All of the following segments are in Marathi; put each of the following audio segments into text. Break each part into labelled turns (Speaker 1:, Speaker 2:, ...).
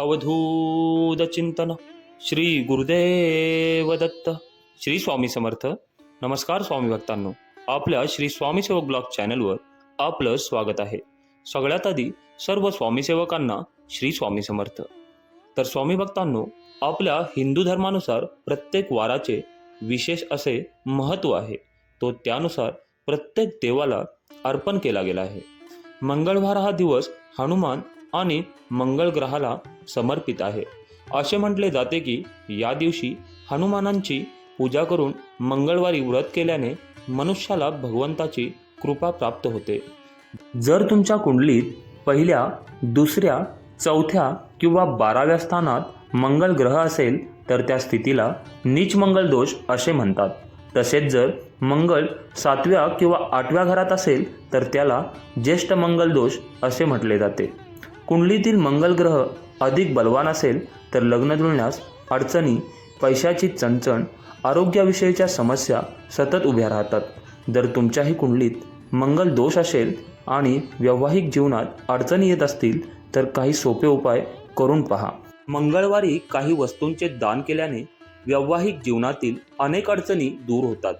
Speaker 1: अवधूत चिंतन. श्री गुरुदेव दत्त. श्री स्वामी समर्थ. नमस्कार स्वामी भक्तांनो. आपल्या श्री स्वामीसेवक ब्लॉग चॅनलवर आपलं स्वागत आहे. सगळ्यात आधी सर्व स्वामीसेवकांना श्री स्वामी समर्थ. तर स्वामी भक्तांनो आपल्या हिंदू धर्मानुसार प्रत्येक वाराचे विशेष असे महत्त्व आहे. तो त्यानुसार प्रत्येक देवाला अर्पण केला गेला आहे. मंगळवार हा दिवस हनुमान आणि मंगळ ग्रहाला समर्पित आहे. असे म्हटले जाते की या दिवशी हनुमानांची पूजा करून मंगळवारी व्रत केल्याने मनुष्याला भगवंताची कृपा प्राप्त होते. जर तुमच्या कुंडलीत पहिल्या दुसऱ्या चौथ्या किंवा बाराव्या स्थानात मंगल ग्रह असेल तर त्या स्थितीला नीच मंगळ दोष असे म्हणतात. तसेच जर मंगळ सातव्या किंवा आठव्या घरात असेल तर त्याला ज्येष्ठ मंगल दोष असे म्हटले जाते. कुंडलीतील मंगल ग्रह अधिक बलवान असेल तर लग्न जुळण्यास अडचणी पैशाची चणचण आरोग्याविषयीच्या समस्या सतत उभ्या राहतात. जर तुमच्याही कुंडलीत मंगल दोष असेल आणि वैवाहिक जीवनात अडचणी येत असतील तर काही सोपे उपाय करून पहा. मंगळवारी काही वस्तूंचे दान केल्याने वैवाहिक जीवनातील अनेक अडचणी दूर होतात.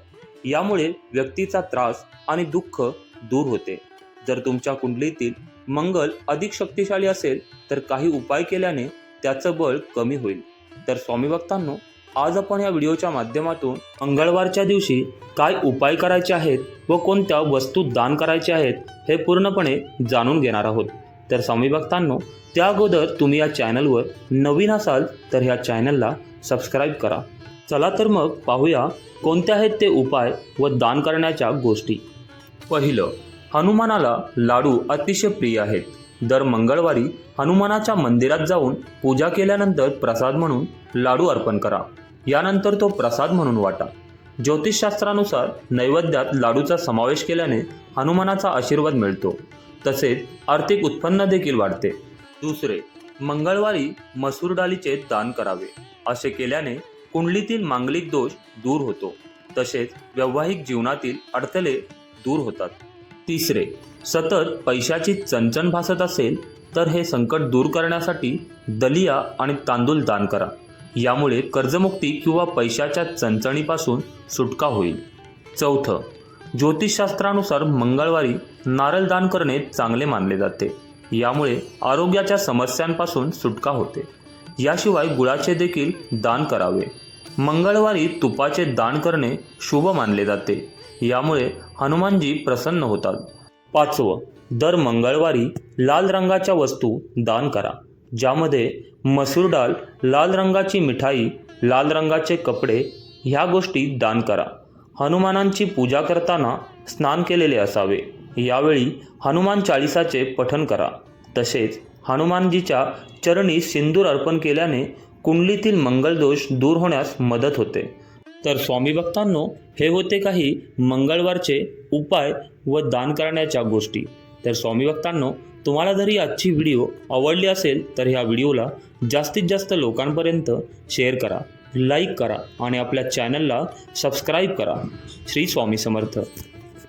Speaker 1: यामुळे व्यक्तीचा त्रास आणि दुःख दूर होते. जर तुमच्या कुंडलीतील मंगल अधिक शक्तिशाली असेल तर काही उपाय केल्याने त्याचं बळ कमी होईल. तर स्वामी भक्तांनो आज आपण या व्हिडिओच्या माध्यमातून मंगळवारच्या दिवशी काय उपाय करायचे आहेत व कोणत्या वस्तू दान करायच्या आहेत हे पूर्णपणे जाणून घेणार आहोत. तर स्वामी भक्तांनो त्या अगोदर तुम्ही या चॅनलवर नवीन असाल तर ह्या चॅनलला सबस्क्राईब करा. चला तर मग पाहूया कोणत्या आहेत ते उपाय व दान करण्याच्या गोष्टी. पहिलं हनुमानाला लाडू अतिशय प्रिय आहेत. दर मंगळवारी हनुमानाच्या मंदिरात जाऊन पूजा केल्यानंतर प्रसाद म्हणून लाडू अर्पण करा. यानंतर तो प्रसाद म्हणून वाटा. ज्योतिषशास्त्रानुसार नैवेद्यात लाडूचा समावेश केल्याने हनुमानाचा आशीर्वाद मिळतो. तसेच आर्थिक उत्पन्न देखील वाढते. दुसरे मंगळवारी मसूर डाळीचे दान करावे. असे केल्याने कुंडलीतील मांगलिक दोष दूर होतो. तसेच वैवाहिक जीवनातील अडथळे दूर होतात. तिसरे सतत पैशाची चणचण भासत असेल तर हे संकट दूर करण्यासाठी दलिया आणि तांदूळ दान करा. यामुळे कर्जमुक्ती किंवा पैशाच्या चणचणीपासून सुटका होईल. चौथं ज्योतिषशास्त्रानुसार मंगळवारी नारळ दान करणे चांगले मानले जाते. यामुळे आरोग्याच्या समस्यांपासून सुटका होते. याशिवाय गुळाचे देखील दान करावे. मंगळवारी तुपाचे दान करणे शुभ मानले जाते. यामुळे हनुमानजी प्रसन्न होतात. पाचवं दर मंगळवारी लाल रंगाच्या वस्तू दान करा ज्यामध्ये मसूर डाळ लाल रंगाची मिठाई लाल रंगाचे कपडे ह्या गोष्टी दान करा. हनुमानांची पूजा करताना स्नान केलेले असावे. यावेळी हनुमान चाळीसाचे पठण करा. तसेच हनुमानजीच्या चरणी सिंदूर अर्पण केल्याने कुंडलीतील मंगलदोष दूर होण्यास मदत होते. तर स्वामी भक्तांनो हे होते काही मंगळवारचे उपाय व दान करण्याच्या गोष्टी. तर स्वामी भक्तांनो तुम्हाला जर ही आजची व्हिडिओ आवडली असेल तर ह्या व्हिडिओला जास्तीत जास्त लोकांपर्यंत शेअर करा लाईक करा आणि आपल्या चॅनलला सबस्क्राईब करा. श्री स्वामी समर्थ.